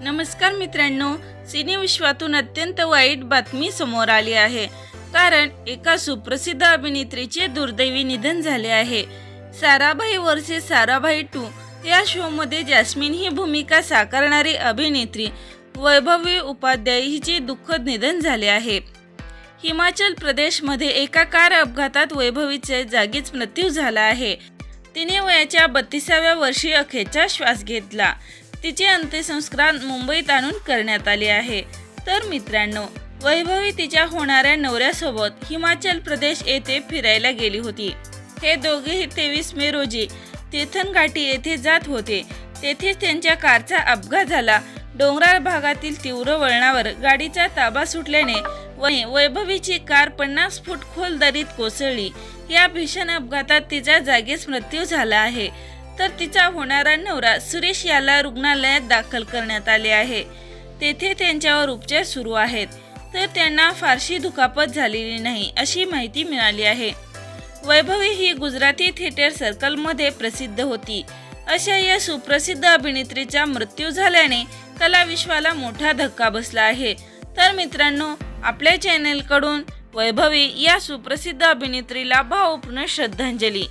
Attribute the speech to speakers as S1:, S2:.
S1: नमस्कार मित्रांनो सिनेविश्वातून अत्यंत वाईट बातमी समोर आली आहे. कारण एका सुप्रसिद्ध अभिनेत्रीचे दुर्दैवी निधन झाले आहे. साराभाई वर्से साराभाई टू या शोमध्ये जॅस्मिन ही भूमिका साकारणारी अभिनेत्री वैभवी उपाध्याय हिचे दुःखद निधन झाले आहे. हिमाचल प्रदेशमध्ये एका कार अपघातात वैभवीचे जागीच मृत्यू झाला आहे. तिने वयाच्या बत्तीसाव्या वर्षी अखेरचा श्वास घेतला. तिचे अंत्यसंस्कार मुंबईत आणून करण्यात आले आहे. तर मित्रांनो वैभवी तिच्या होणाऱ्या नवऱ्यासोबत हिमाचल प्रदेश येथे फिरायला गेली होती. हे दोघेही तेवीस मे रोजी तीर्थन घाटी येथे जात होते. तेथेच त्यांच्या कारचा अपघात झाला. डोंगराळ भागातील तीव्र वळणावर गाडीचा ताबा सुटल्याने वैभवीची कार पन्नास फूट खोल दरीत कोसळली. या भीषण अपघातात तिचा जागीच मृत्यू झाला आहे. तर तिचा होणारा नवरा सुरेश याला रुग्णालयात दाखल करण्यात आले आहे. तेथे त्यांच्यावर उपचार सुरू आहेत. तर त्यांना फारशी दुखापत झालेली नाही अशी माहिती मिळाली आहे. वैभवी ही गुजराती थिएटर सर्कलमध्ये प्रसिद्ध होती. अशा या सुप्रसिद्ध अभिनेत्रीचा मृत्यू झाल्याने कलाविश्वाला मोठा धक्का बसला आहे. तर मित्रांनो आपल्या चॅनेलकडून वैभवी या सुप्रसिद्ध अभिनेत्रीला भावपूर्ण श्रद्धांजली.